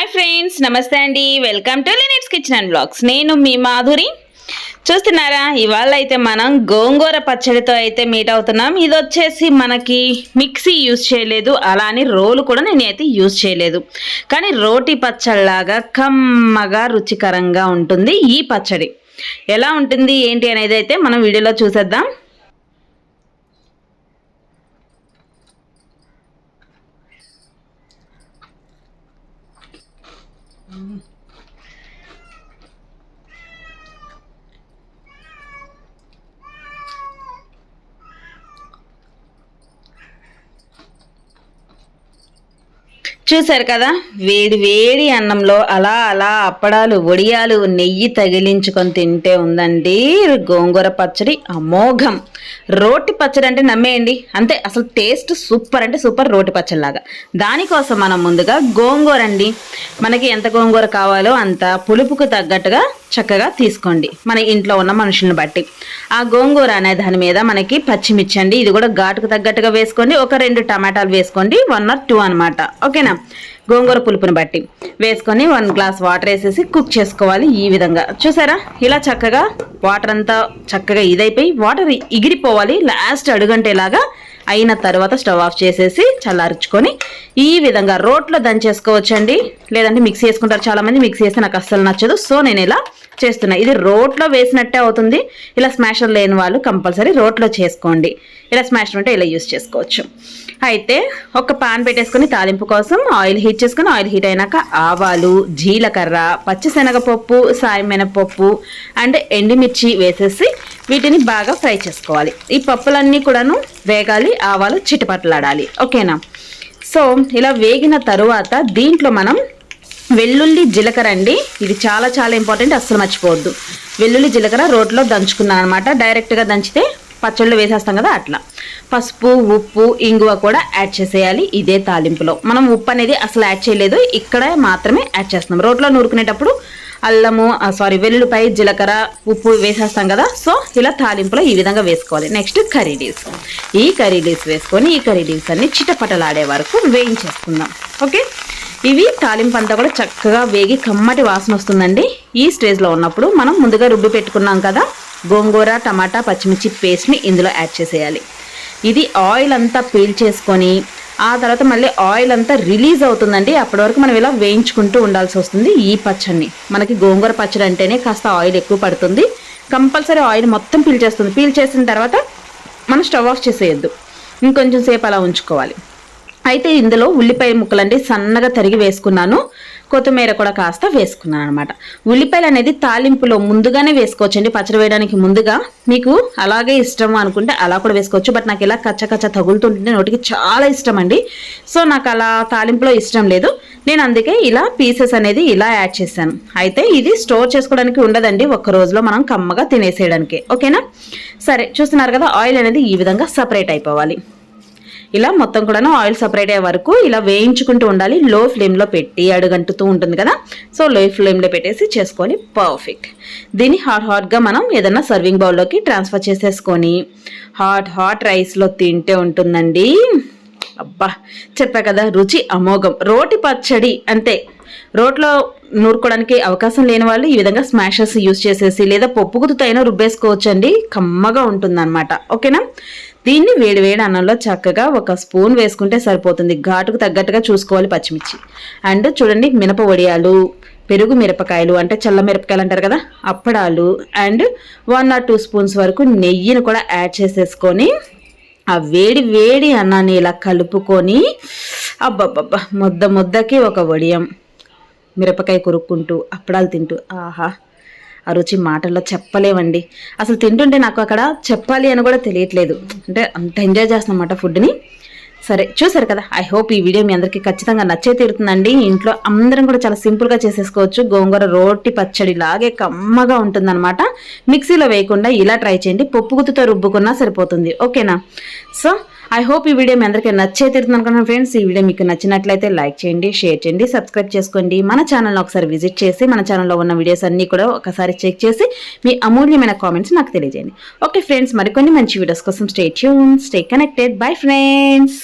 Hi friends నమస్తే అండి. Welcome to లినిట్స్ కిచెన్ అండ్ బ్లాగ్స్ నేను మీ మాధురి. చూస్తున్నారా? ఇవాళ అయితే మనం గోంగూర పచ్చడితో అయితే మీట్ అవుతున్నాం. ఇది వచ్చేసి మనకి మిక్సీ యూజ్ చేయలేదు. అలానే రోలు కూడా నేనైతే యూజ్ చేయలేదు. కానీ రోటి పచ్చడిలాగా కమ్మగా రుచికరంగా ఉంటుంది ఈ పచ్చడి. ఎలా ఉంటుంది ఏంటి అనేది అయితే మనం వీడియోలో చూసేద్దాం. చూశారు కదా? వేడి వేడి అన్నంలో అలా అలా అప్పడాలు వడియాలు నెయ్యి తగిలించుకొని తింటే ఉందండి గోంగూర పచ్చడి అమోఘం. రోటి పచ్చడి అంటే నమ్మేయండి. అంతే అసలు టేస్ట్ సూపర్ అంటే సూపర్ రోటి పచ్చడిలాగా. దానికోసం మనం ముందుగా గోంగూర అండి. మనకి ఎంత గోంగూర కావాలో అంత పులుపుకు తగ్గట్టుగా చక్కగా తీసుకోండి. మన ఇంట్లో ఉన్న మనుషులను బట్టి. ఆ గోంగూర అనే దాని మీద మనకి పచ్చిమిర్చి అండి ఇది కూడా ఘాటుకు తగ్గట్టుగా వేసుకోండి. ఒక రెండు టమాటాలు వేసుకోండి. వన్ ఆర్ టూ అనమాట ఓకేనా? గోంగూర పులుపుని బట్టి. వేసుకొని వన్ గ్లాస్ వాటర్ వేసేసి కుక్ చేసుకోవాలి ఈ విధంగా. చూసారా? ఇలా చక్కగా వాటర్ అంతా చక్కగా ఇదైపోయి వాటర్ ఎగిరిపోవాలి లాస్ట్ అడుగంటేలాగా అయిన తర్వాత స్టవ్ ఆఫ్ చేసేసి చల్లార్చుకొని ఈ విధంగా రోట్లో దంచేసుకోవచ్చండి. లేదంటే మిక్సీ చేసుకుంటారు చాలామంది మిక్సీ చేస్తే నాకు అస్సలు నచ్చదు. సో నేను ఇలా చేస్తున్నా. ఇది రోట్లో వేసినట్టే అవుతుంది. ఇలా స్మాషర్ లేని వాళ్ళు కంపల్సరీ రోట్లో చేసుకోండి. ఇలా స్మాషర్ ఉంటే ఇలా యూస్ చేసుకోవచ్చు. అయితే ఒక పాన్ పెట్టేసుకొని తాలింపు కోసం ఆయిల్ హీట్ చేసుకొని ఆయిల్ హీట్ అయినాక ఆవాలు జీలకర్ర పచ్చిశనగపప్పు సాయమినపప్పు అండ్ ఎండుమిర్చి వేసేసి వీటిని బాగా ఫ్రై చేసుకోవాలి. ఈ పప్పులన్నీ కూడాను వేగాలి ఆవాలు చిటపట్లాడాలి. ఓకేనా? సో ఇలా వేగిన తరువాత దీంట్లో మనం వెల్లుల్లి జీలకర్ర అండి. ఇది చాలా చాలా ఇంపార్టెంట్ అస్సలు మర్చిపోవద్దు. వెల్లుల్లి జీలకర్ర రోట్లో దంచుకున్నాను అనమాట డైరెక్ట్గా దంచితే పచ్చళ్ళు వేసేస్తాం కదా అట్లా. పసుపు ఉప్పు ఇంగువ కూడా యాడ్ చేసేయాలి ఇదే తాలింపులో. మనం ఉప్పు అనేది అసలు యాడ్ చేయలేదు. ఇక్కడ మాత్రమే యాడ్ చేస్తున్నాం. రోట్లో నూరుకునేటప్పుడు అల్లము సారీ వెల్లుల్లిపై జీలకర్ర ఉప్పు వేసేస్తాం కదా. సో ఇలా తాలింపులో ఈ విధంగా వేసుకోవాలి. నెక్స్ట్ కర్రీ లీవ్స్ ఈ కర్రీ లీవ్స్ వేసుకొని ఈ కర్రీ లీవ్స్ అన్ని చిటపటలాడే వరకు వేయించేసుకుందాం. ఓకే ఇవి తాలింపు అంతా కూడా చక్కగా వేగి కమ్మటి వాసన వస్తుందండి. ఈ స్టేజ్లో ఉన్నప్పుడు మనం ముందుగా రుబ్బి పెట్టుకున్నాం కదా. గోంగూర టమాటా పచ్చిమిర్చి పేస్ట్ని ఇందులో యాడ్ చేసేయాలి. ఇది ఆయిల్ అంతా పీల్ చేసుకొని ఆ తర్వాత మళ్ళీ ఆయిల్ అంతా రిలీజ్ అవుతుందండి. అప్పటి వరకు మనం ఇలా వేయించుకుంటూ ఉండాల్సి వస్తుంది. ఈ పచ్చడిని మనకి గోంగూర పచ్చడి అంటేనే కాస్త ఆయిల్ ఎక్కువ పడుతుంది. కంపల్సరీ ఆయిల్ మొత్తం పీల్చేస్తుంది పీల్చేసిన పీల్ చేసిన తర్వాత మనం స్టవ్ ఆఫ్ చేసేయద్దు. ఇంకొంచెం సేపు అలా ఉంచుకోవాలి. అయితే ఇందులో ఉల్లిపాయ ముక్కలండి సన్నగా తరిగి వేసుకున్నాను. కొత్తిమీర కూడా కాస్త వేసుకున్నాను అనమాట ఉల్లిపాయలు అనేది తాలింపులో ముందుగానే వేసుకోవచ్చండి. పచ్చడి వేయడానికి ముందుగా మీకు అలాగే ఇష్టం అనుకుంటే అలా కూడా వేసుకోవచ్చు. బట్ నాకు ఇలా కచ్చ కచ్చ తగులుతుంటే నోటికి చాలా ఇష్టం అండి సో నాకు అలా తాలింపులో ఇష్టం లేదు. నేను అందుకే ఇలా పీసెస్ అనేది ఇలా యాడ్ చేశాను. అయితే ఇది స్టోర్ చేసుకోవడానికి ఉండదండి. ఒక్క రోజులో మనం కమ్మగా తినేసేయడానికి. ఓకేనా? సరే చూస్తున్నారు కదా ఆయిల్ అనేది ఈ విధంగా సపరేట్ అయిపోవాలి. ఇలా మొత్తం కూడా ఆయిల్ సపరేట్ అయ్యే వరకు ఇలా వేయించుకుంటూ ఉండాలి. లో ఫ్లేమ్లో పెట్టి అడుగంటుతూ ఉంటుంది కదా. సో లో ఫ్లేమ్లో పెట్టేసి చేసుకోవాలి. పర్ఫెక్ట్. దీన్ని హాట్ హాట్గా మనం ఏదన్నా సర్వింగ్ బౌల్లోకి ట్రాన్స్ఫర్ చేసేసుకొని హాట్ హాట్ రైస్లో తింటే ఉంటుందండి. అబ్బా చెప్పా కదా రుచి అమోఘం. రోటి పచ్చడి అంతే రోట్లో నూరుకోవడానికి అవకాశం లేని వాళ్ళు ఈ విధంగా స్మాషెస్ యూస్ చేసేసి లేదా పప్పు గుత్తుతో రుబ్బేసుకోవచ్చండి. కమ్మగా ఉంటుందన్నమాట. ఓకేనా? దీన్ని వేడి వేడి అన్నంలో చక్కగా ఒక స్పూన్ వేసుకుంటే సరిపోతుంది. ఘాటుకు తగ్గట్టుగా చూసుకోవాలి పచ్చిమిర్చి. అండ్ చూడండి మినప వడియాలు పెరుగు మిరపకాయలు అంటే చల్ల మిరపకాయలు అంటారు కదా అప్పడాలు and one or two spoons వరకు నెయ్యిని కూడా యాడ్ చేసేసుకొని ఆ వేడి వేడి అన్నాన్ని ఇలా కలుపుకొని అబ్బబ్బబ్బా ముద్ద ముద్దకి ఒక వడియం మిరపకాయ కొరుక్కుంటూ అప్పడాలు తింటూ. ఆహా ఆ రుచి మాటల్లో చెప్పలేవండి. అసలు తింటుంటే నాకు అక్కడ చెప్పాలి అని కూడా తెలియట్లేదు. అంటే అంత ఎంజాయ్ చేస్తున్నమాట ఫుడ్ని. సరే చూసారు కదా? ఐ హోప్ ఈ వీడియో మీ అందరికీ ఖచ్చితంగా నచ్చే తీరుతుందండి. ఇంట్లో అందరం కూడా చాలా సింపుల్గా చేసేసుకోవచ్చు. గోంగూర రోటి పచ్చడి లాగే కమ్మగా ఉంటుందన్నమాట. మిక్సీలో వేయకుండా ఇలా ట్రై చేయండి. పప్పు గుత్తుతో రుబ్బుకున్నా సరిపోతుంది. ఓకేనా? సో ఐ హోప్ ఈ వీడియో మీ అందరికీ నచ్చే తీరుతుంది అనుకున్నాను ఫ్రెండ్స్ ఈ వీడియో మీకు నచ్చినట్లయితే లైక్ చేయండి షేర్ చేయండి సబ్స్క్రైబ్ చేసుకోండి. మన ఛానల్ని ఒకసారి విజిట్ చేసి మన ఛానల్లో ఉన్న వీడియోస్ అన్నీ కూడా ఒకసారి చెక్ చేసి మీ అమూల్యమైన కామెంట్స్ నాకు తెలియజేయండి. ఓకే ఫ్రెండ్స్ మరికొన్ని మంచి వీడియోస్ కోసం stay tuned stay connected bye friends